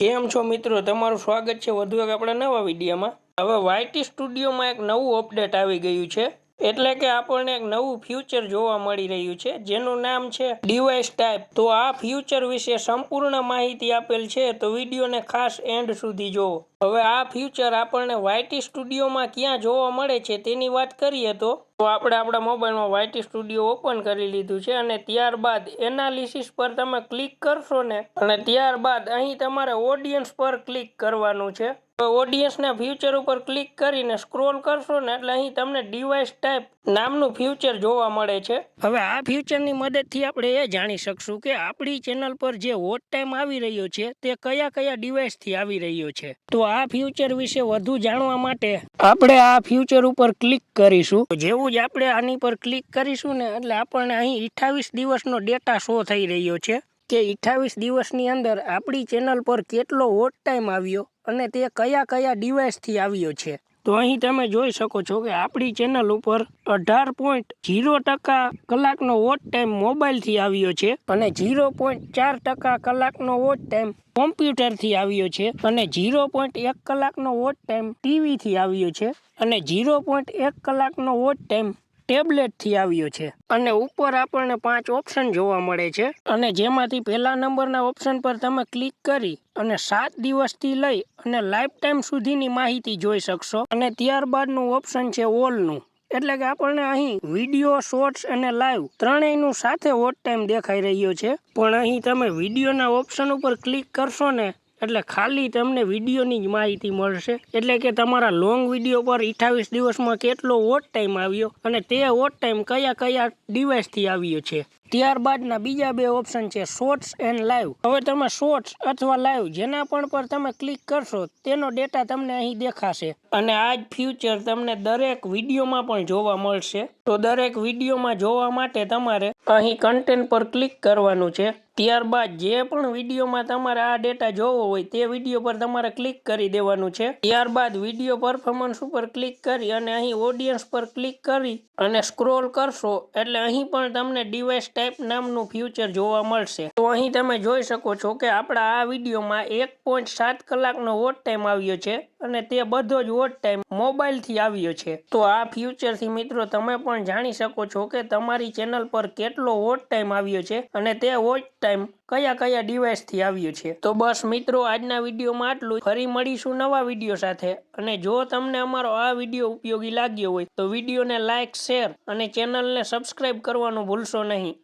કેમ છો મિત્રો? તમારું સ્વાગત છે વધુ એક આપણા નવા વિડીયોમાં. હવે વાયટી સ્ટુડિયોમાં એક નવું અપડેટ આવી ગયું છે. એટલે કે આપણને એક નવું ફ્યુચર જોવા મળી રહ્યું છે, જેનું નામ છે ડિવાઇસ ટાઈપ તો આ ફ્યુચર વિશે સંપૂર્ણ માહિતી આપેલ છે, તો વિડીયોને ખાસ એન્ડ સુધી જોવો હવે આ ફ્યુચર આપણને વાયટી સ્ટુડિયોમાં ક્યાં જોવા મળે છે તેની વાત કરીએ તો આપણે આપણા મોબાઈલમાં વાયટી સ્ટુડિયો ઓપન કરી લીધું છે અને ત્યારબાદ એનાલિસિસ પર તમે ક્લિક કરશો ને, અને ત્યારબાદ અહીં તમારે ઓડિયન્સ પર ક્લિક કરવાનું છે. ઓડિયન્સના ફ્યુચર ઉપર ક્લિક કરીને સ્ક્રોલ કરશો ને એટલે અહીં તમને ડિવાઇસ ટાઈપ નામનું ફ્યુચર જોવા મળે છે. હવે આ ફ્યુચરની મદદથી આપણે એ જાણી શકશું કે આપણી ચેનલ પર જે વોટ ટાઈમ આવી રહ્યો છે તે કયા કયા ડિવાઇસથી આવી રહ્યો છે. તો આ ફ્યુચર વિશે વધુ જાણવા માટે આપણે આ ફ્યુચર ઉપર ક્લિક કરીશું. જેવું જ આપણે આની પર ક્લિક કરીશું ને એટલે આપણને અહીં અઠ્ઠાવીસ દિવસનો ડેટા શો થઈ રહ્યો છે કે અઠ્ઠાવીસ દિવસની અંદર આપણી ચેનલ પર કેટલો વોટ ટાઈમ આવ્યો અને તે કયા કયા ડિવાઇસથી આવ્યો છે? તો અહીં તમે જોઈ શકો છો કે આપણી ચેનલ ઉપર અઢાર પોઈન્ટ જીરો ટકા કલાકનો વોચ ટાઈમ મોબાઈલથી આવ્યો છે અને જીરો પોઈન્ટ ચાર ટકા કલાકનો વોચ ટાઈમ કોમ્પ્યુટરથી આવ્યો છે અને જીરો પોઈન્ટ એક કલાકનો વોચ ટાઈમ ટીવીથી આવ્યો છે અને જીરો પોઈન્ટ એક કલાકનો વોચ ટાઈમ ટેબ્લેટથી આવ્યો છે. અને ઉપર આપણને પાંચ ઓપ્શન જોવા મળે છે. અને જેમાંથી પહેલા નંબરના ઓપ્શન પર તમે ક્લિક કરી અને સાત દિવસથી લઈ અને લાઈફ ટાઈમ સુધીની માહિતી જોઈ શકશો. અને ત્યારબાદનું ઓપ્શન છે ઓલનું. એટલે કે આપણને અહીં વીડિયો, શોર્ટ્સ અને લાઈવ ત્રણેયનું સાથે વોટ ટાઈમ દેખાઈ રહ્યો છે. પણ અહીં તમે વિડીયોના ઓપ્શન ઉપર ક્લિક કરશો ને એટલે ખાલી તમને વિડીયોની જ માહિતી મળશે. એટલે કે તમારા લોંગ વીડિયો પર અઠ્ઠાવીસ દિવસમાં કેટલો ઓટ ટાઈમ આવ્યો અને તે ઓટ ટાઈમ કયા કયા ડિવાઇસથી આવ્યો છે. ત્યારબાદના બીજા બે ઓપ્શન છે શોર્ટ્સ એન્ડ લાઈવ હવે તમે શોર્ટ્સ અથવા લાઈવ જેના પણ પર તમે ક્લિક કરશો તેનો ડેટા તમને અહીં દેખાશે. અને આ જ ફ્યુચર તમને દરેક વિડીયોમાં પણ જોવા મળશે. તો દરેક વિડીયોમાં જોવા માટે તમારે અહીં કન્ટેન્ટ પર ક્લિક કરવાનું છે. ત્યારબાદ જે પણ વિડીયોમાં તમારે આ ડેટા જોવો હોય તે વીડિયો પર તમારે ક્લિક કરી દેવાનું છે. ત્યારબાદ વીડિયો પરફોર્મન્સ ઉપર ક્લિક કરી અને અહીં ઓડિયન્સ પર ક્લિક કરી અને સ્ક્રોલ કરશો એટલે અહીં પણ તમને ડિવાઇસ ટાઈપ નામનું ફ્યુચર જોવા મળશે. તો અહીં તમે જોઈ શકો છો કે આપણા આ વિડીયોમાં એક પોઈન્ટ સાત કલાકનો વોટ ટાઈમ આવ્યો છે અને તે બધો જ વોટ ટાઈમ મોબાઈલથી આવ્યો છે. તો આ ફ્યુચરથી મિત્રો તમે પણ જાણી શકો છો કે તમારી ચેનલ પર કેટલો વોટ ટાઈમ આવ્યો છે અને તે વોચ ટાઈમ કયા કયા ડિવાઇસથી આવ્યું છે. તો બસ મિત્રો, આજના વિડીયોમાં આટલું ફરી મળીશું નવા વીડિયો સાથે. અને જો તમને અમારો આ વીડિયો ઉપયોગી લાગ્યો હોય, તો વિડીયોને લાઇક શેર અને ચેનલને સબસ્ક્રાઇબ કરવાનું ભૂલશો નહીં.